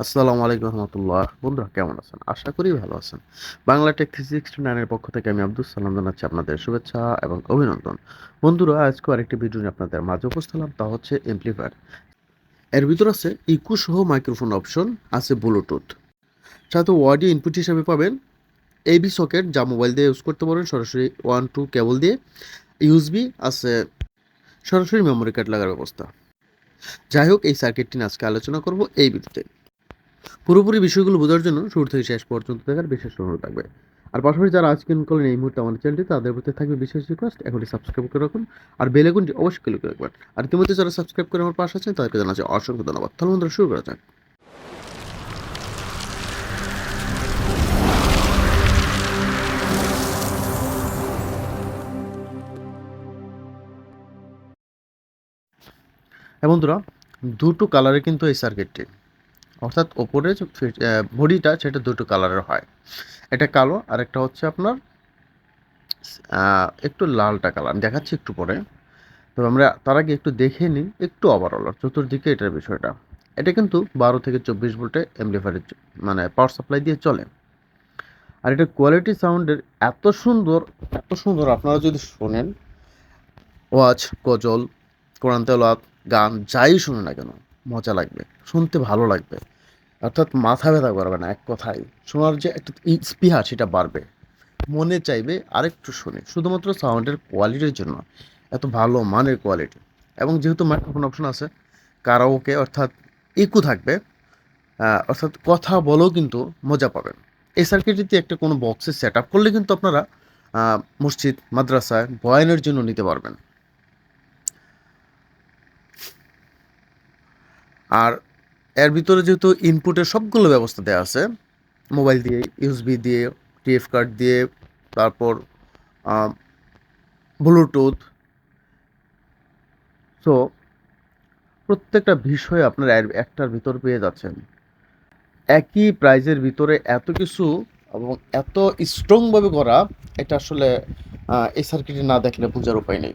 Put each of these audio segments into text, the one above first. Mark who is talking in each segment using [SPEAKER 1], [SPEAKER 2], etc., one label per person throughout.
[SPEAKER 1] আসসালামু আলাইকুম রহমতুল্লাহ। বন্ধুরা, কেমন আছেন? আশা করি ভালো আছেন। বাংলা টেক থ্রি সিক্সটি নাইনের পক্ষ থেকে আমি আব্দুল সালাম জানাচ্ছি আপনাদের শুভেচ্ছা এবং অভিনন্দন। বন্ধুরা, আজকে আরেকটি ভিডিও নিয়ে আপনাদের মাঝে উপস্থিত হলাম, তা হচ্ছে এমপ্লিফায়ার এর ভিতর আছে ইকু সহ মাইক্রোফোন অপশন আছে ব্লুটুথ সাথে অডিও ইনপুট হিসাবে পাবেন এবি সকেট যা মোবাইল দিয়ে ইউজ করতে পারেন, সরাসরি ওয়ান টু কেবল দিয়ে। ইউজবি আছে সরাসরি মেমোরি কার্ড লাগার ব্যবস্থা। যাই হোক, এই সার্কিটটি আজকে আলোচনা করব এই ভিডিওতে পুরোপুরি বিষয়গুলো বোঝার জন্য শুরু থেকে শেষ পর্যন্ত দেখার বিশেষ অনুরোধ থাকবে। আর পাশাপাশি যারা আজকে করেন এই মুহূর্তে আমাদের চ্যানেলটি, তাদের প্রতি থাকবে বিশেষ রিকোয়েস্ট এখনই সাবস্ক্রাইব করে রাখুন। আর বেল আইকনটি অবশ্যই ক্লিক করে রাখবেন। আর ইতিমধ্যে যারা সাবস্ক্রাইব করে আমার পাশে আছেন, তাদেরকে জানাচ্ছি অসংখ্য ধন্যবাদ। তাহলে বন্ধুরা, শুরু করা যাক। হ্যাঁ বন্ধুরা, দুটো কালারে কিন্তু এই সার্কিটটি অর্থাৎ ওপরে যে বডিটা সেটা দুটো কালারের হয়। এটা কালো আর একটা হচ্ছে আপনার একটু লালটা কালার আমি দেখাচ্ছি একটু পরে। তো আমরা তার আগে একটু দেখে নিই, একটু ওভারঅল চতুর্দিকে এটার বিষয়টা। এটা কিন্তু বারো থেকে চব্বিশ ভোল্টে এমপ্লিফায়ারের মানে পাওয়ার সাপ্লাই দিয়ে চলে। আর এটা কোয়ালিটি সাউন্ডের এত সুন্দর এত সুন্দর, আপনারা যদি শোনেন, ওয়াজ, গজল, কোরআন তেলাওয়াত, গান, যাই শুনে না কেন, মজা লাগবে, শুনতে ভালো লাগবে। অর্থাৎ মাথা ব্যথা করবে না, এক কথায়। শোনার যে একটা স্পৃহা, সেটা বাড়বে। মনে চাইবে আরেকটু শুনে। শুধুমাত্র সাউন্ডের কোয়ালিটির জন্য, এত ভালো মানের কোয়ালিটি। এবং যেহেতু মাইক্রোফোন অপশন আছে কারাওকে অর্থাৎ ইকু থাকবে অর্থাৎ কথা বলেও কিন্তু মজা পাবেন। এই সার্কিটটিতে একটা কোনো বক্সে সেট আপ করলে কিন্তু আপনারা মসজিদ মাদ্রাসায় বয়ানের জন্য নিতে পারবেন। আর এর ভিতরে যেহেতু ইনপুটের সবগুলো ব্যবস্থা দেওয়া আছে মোবাইল দিয়ে ইউএসবি দিয়ে টিএফ কার্ড দিয়ে, তারপর ব্লুটুথ সো প্রত্যেকটা বিষয় আপনারা একটার ভিতর পেয়ে যাচ্ছেন। একই প্রাইজের ভিতরে এত কিছু এবং এত স্ট্রংভাবে করা, এটা আসলে এই সার্কিটে না দেখলে বোঝার উপায় নেই।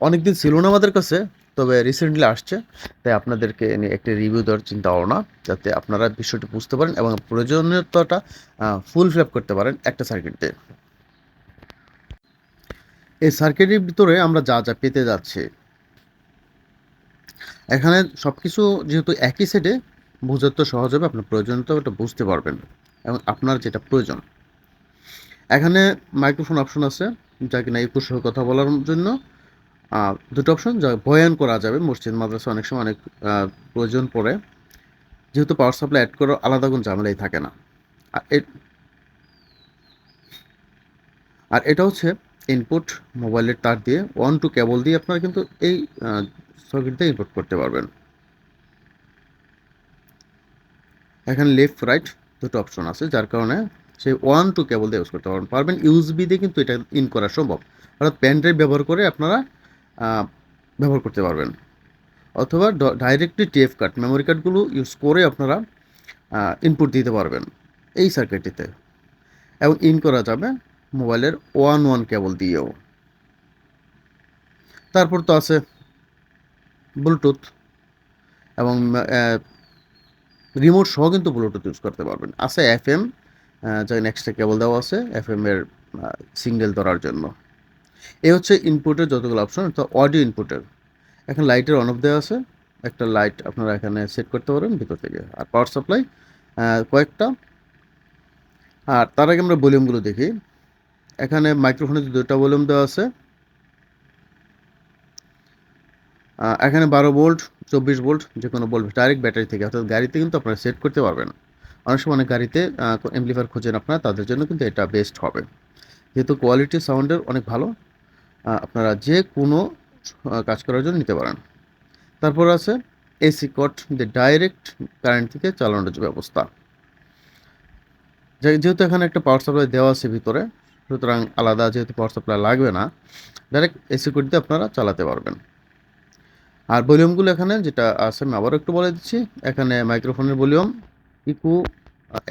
[SPEAKER 1] অনেকদিন ছিল না আমাদের কাছে, তবে রিসেন্টলি আসছে, তাই আপনাদেরকে একটি রিভিউ দেওয়ার চিন্তা ভাবনা, যাতে আপনারা বিষয়টি বুঝতে পারেন এবং প্রয়োজনীয়তাটা ফুল ফিল আপ করতে পারেন একটা সার্কিট দিয়ে এই সার্কিটের ভিতরে আমরা যা যা পেতে যাচ্ছি, এখানে সব কিছু যেহেতু একই সেটে বোঝার তো সহজ হবে, আপনার প্রয়োজনীয়তাটা বুঝতে পারবেন এবং আপনার যেটা প্রয়োজন। এখানে মাইক্রোফোন অপশন আছে, যা কিনা সহ কথা বলার জন্য। দুটো অপশন যা বয়ান করা যাবে। মসজিদ, মাদ্রাসা অনেক সময় অনেক প্রয়োজন পড়ে। যেহেতু পাওয়ার সাপ্লাই অ্যাড করার আলাদা কোনো ঝামেলাই থাকে না। আর এটা হচ্ছে ইনপুট মোবাইলের তার দিয়ে ওয়ান টু কেবল দিয়ে আপনারা কিন্তু এই সার্কিট দিয়ে ইনপুট করতে পারবেন। এখানে লেফট রাইট দুটো অপশন আছে, যার কারণে সেই ওয়ান টু কেবল দিয়ে ইউজ করতে পারবেন। পারবেন ইউজবি দিয়ে কিন্তু এটা ইন করা সম্ভব। অর্থাৎ পেন ড্রাইভ ব্যবহার করে আপনারা ব্যবহার করতে পারবেন। অথবা directly T F card memory কার্ডগুলো ইউজ করে আপনারা ইনপুট দিতে পারবেন এই সার্কিটটিতে এবং ইন করা যাবে মোবাইলের ওয়ান ওয়ান কেবল দিয়েও। তারপর তো আছে ব্লুটুথ এবং রিমোট সহ কিন্তু ব্লুটুথ ইউজ করতে পারবেন। আছে এফ এম যা নেক্সটে কেবল দেওয়া আছে এফ এম এর ধরার জন্য। এই হচ্ছে ইনপুটের যতগুলো অপশন অর্থাৎ অডিও ইনপুটের এখন লাইটের অন অফ দেওয়া আছে। একটা লাইট আপনারা এখানে সেট করতে পারেন ভিতর থেকে। আর পাওয়ার সাপ্লাই কয়েকটা। আর তার আগে আমরা ভলিউমগুলো দেখি। এখানে মাইক্রোফোনে দুটো ভলিউম দেওয়া আছে এখানে বারো ভোল্ট চব্বিশ ভোল্ট যে কোনো ভোল্ট ডাইরেক্ট ব্যাটারি থেকে। অর্থাৎ গাড়িতে কিন্তু আপনারা সেট করতে পারবেন। অনেক সময় অনেক গাড়িতে এমপ্লিফায়ার খোঁজেন আপনারা, তাদের জন্য কিন্তু এটা বেস্ট হবে। যেহেতু কোয়ালিটি সাউন্ডের অনেক ভালো। আপনারা যে কোনো কাজ করার জন্য নিতে পারেন। তারপর আছে এসি কট যে ডাইরেক্ট কারেন্ট থেকে চালানোর যে ব্যবস্থা। যেহেতু এখানে একটা পাওয়ার সাপ্লাই দেওয়া আছে ভিতরে, সুতরাং আলাদা যেহেতু পাওয়ার সাপ্লাই লাগবে না ডাইরেক্ট এসি কোড দিয়ে আপনারা চালাতে পারবেন। আর ভলিউমগুলো এখানে যেটা আছে, আমি আবারও একটু বলে দিচ্ছি, এখানে মাইক্রোফোনের ভলিউম ইকু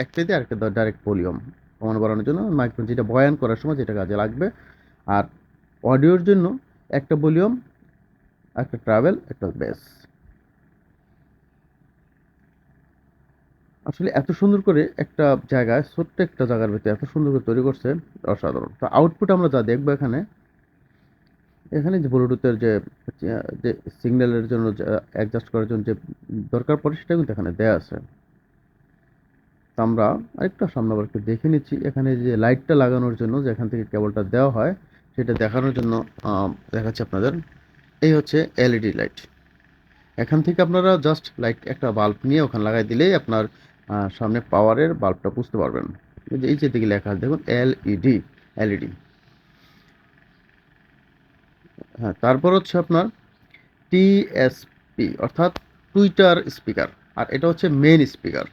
[SPEAKER 1] একটা দিয়ে আরেকটা ডাইরেক্ট ভলিউম। কমানো বাড়ানোর জন্য মাইক্রোফোন যেটা বয়ান করার সময় যেটা কাজে লাগবে, আর অডিওর জন্য একটা ভলিউম, একটা ট্রাভেল, একটা বেস। আসলে এত সুন্দর করে একটা জায়গায়, ছোট্ট একটা জায়গার ভিতরে এত সুন্দর করে তৈরি করছে অসাধারণ। তো আউটপুট আমরা যা দেখব এখানে এখানে যে ব্লুটুথের যে যে সিগন্যালের জন্য অ্যাডজাস্ট করার জন্য যে দরকার পড়ে সেটা কিন্তু এখানে দেয়া আছে। তো আমরা আরেকটা সামনে আবার একটু দেখে নিচ্ছি, এখানে যে লাইটটা লাগানোর জন্য যে এখান থেকে কেবলটা দেওয়া হয় সেটা দেখানোর জন্য দেখাচ্ছি আপনাদের। এই হচ্ছে এলইডি লাইট এখান থেকে আপনারা জাস্ট লাইট একটা বাল্ব নিয়ে ওখানে লাগাই দিলেই আপনার সামনে পাওয়ারের বাল্বটা বুঝতে পারবেন। এই যে দিকে লেখা আছে, দেখুন এলইডি এলইডি হ্যাঁ তারপর হচ্ছে আপনার টিএসপি অর্থাৎ টুইটার স্পিকার আর এটা হচ্ছে মেন স্পিকার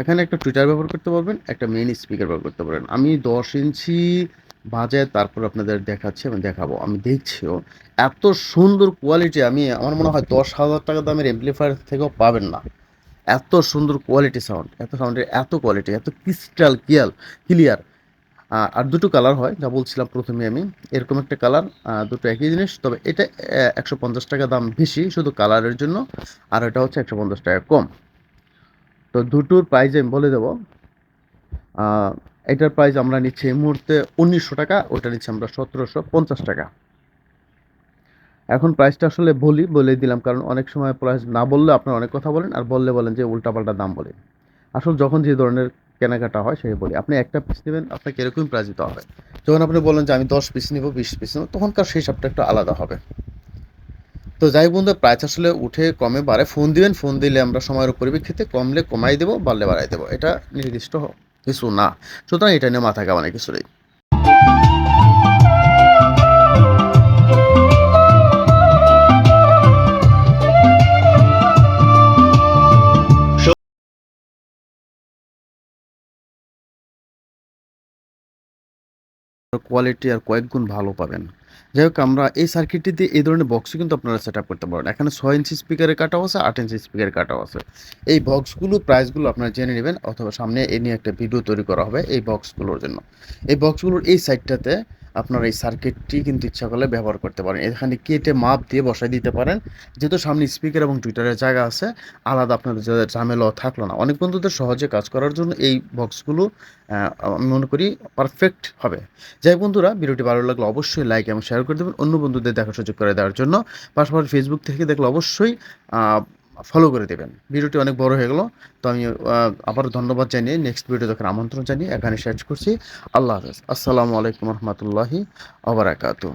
[SPEAKER 1] এখানে একটা টুইটার ব্যবহার করতে পারবেন, একটা মেইন স্পিকার ব্যবহার করতে পারবেন। আমি দশ ইঞ্চি বাজায় তারপর আপনাদের দেখাচ্ছি, আমি দেখাবো। আমি দেখছিও, এত সুন্দর কোয়ালিটি আমি, আমার মনে হয় দশ হাজার টাকা দামের এমপ্লিফায়ার থেকেও পাবেন না। এত সুন্দর কোয়ালিটি সাউন্ড এত সাউন্ডের এত কোয়ালিটি এত ক্রিস্টাল ক্লিয়ার ক্লিয়ার আর দুটো কালার হয়, যা বলছিলাম প্রথমে আমি। এরকম একটা কালার দুটো একই জিনিস, তবে এটা একশো পঞ্চাশ টাকা দাম বেশি শুধু কালারের জন্য, আর এটা হচ্ছে একশো পঞ্চাশ টাকা কম। তো দুটোর প্রাইস আমি বলে দেবো। এটার প্রাইস আমরা নিচ্ছি এই মুহূর্তে উনিশশো টাকা ওটা নিচ্ছি আমরা সতেরোশো পঞ্চাশ টাকা। এখন প্রাইসটা আসলে বলি, বলে দিলাম, কারণ অনেক সময় প্রাইস না বললে আপনারা অনেক কথা বলেন, আর বললে বলেন যে উল্টাপাল্টা দাম বলে। আসলে যখন যে ধরনের কেনাকাটা হয়, সেই বলি। আপনি একটা পিস নেবেন, আপনাকে এরকমই প্রাইস দিতে হবে। যখন আপনি বলেন যে আমি দশ পিস নিব, বিশ পিস নেব, তখনকার সেই হিসাবটা একটু আলাদা হবে। তো যাই বন্ধু প্রাইস আসলে উঠে কমে বাড়ে। ফোন দিবেন, ফোন দিলে আমরা সময়ের পরিপ্রেক্ষিতে কমলে কমাই দেবো, বাড়লে বাড়াই দেবো। এটা নির্দিষ্ট কিছু না। সুতরাং এটা নিয়ে মাথা কামানে কিছু নেই। কোয়ালিটি আর কয়েক গুণ ভালো পাবেন। যাই হোক আমরা এই সার্কিটটি দিয়ে এই ধরনের বক্সও কিন্তু আপনারা সেট করতে পারেন এখানে ছয় ইঞ্চি স্পিকারের কাটাও আছে, আট ইঞ্চি স্পিকারের কাটাও আছে। এই বক্সগুলো প্রাইসগুলো আপনারা জেনে নেবেন, অথবা সামনে এ নিয়ে একটা ভিডিও তৈরি করা হবে এই বক্সগুলোর জন্য। এই বক্সগুলোর এই সাইডটাতে আপনারা এই সার্কিটটি কিন্তু ইচ্ছা করলে ব্যবহার করতে পারেন। এখানে কেটে মাপ দিয়ে বসাই দিতে পারেন। যেহেতু সামনে স্পিকার এবং টুইটারের জায়গা আছে, আলাদা আপনার ঝামেলাও থাকল না। অনেক বন্ধুদের সহজে কাজ করার জন্য এই বক্সগুলো আমি মনে করি পারফেক্ট হবে। যাই বন্ধুরা, ভিডিওটি ভালো লাগলে অবশ্যই লাইক এবং শেয়ার করে দেবেন। অন্য বন্ধুদের দেখার সুযোগ করে দেওয়ার জন্য। পাশাপাশি ফেসবুক থেকে দেখলে অবশ্যই ফলো করে দেবেন। ভিডিওটি অনেক বড় হয়ে গেল, তো আমি আবার ধন্যবাদ জানিয়ে নেক্সট ভিডিও দেখার আমন্ত্রণ জানিয়ে এখানে শেষ করছি। আল্লাহ হাফেজ। আসসালামু আলাইকুম রহমতুল্লাহি আবরাকাতু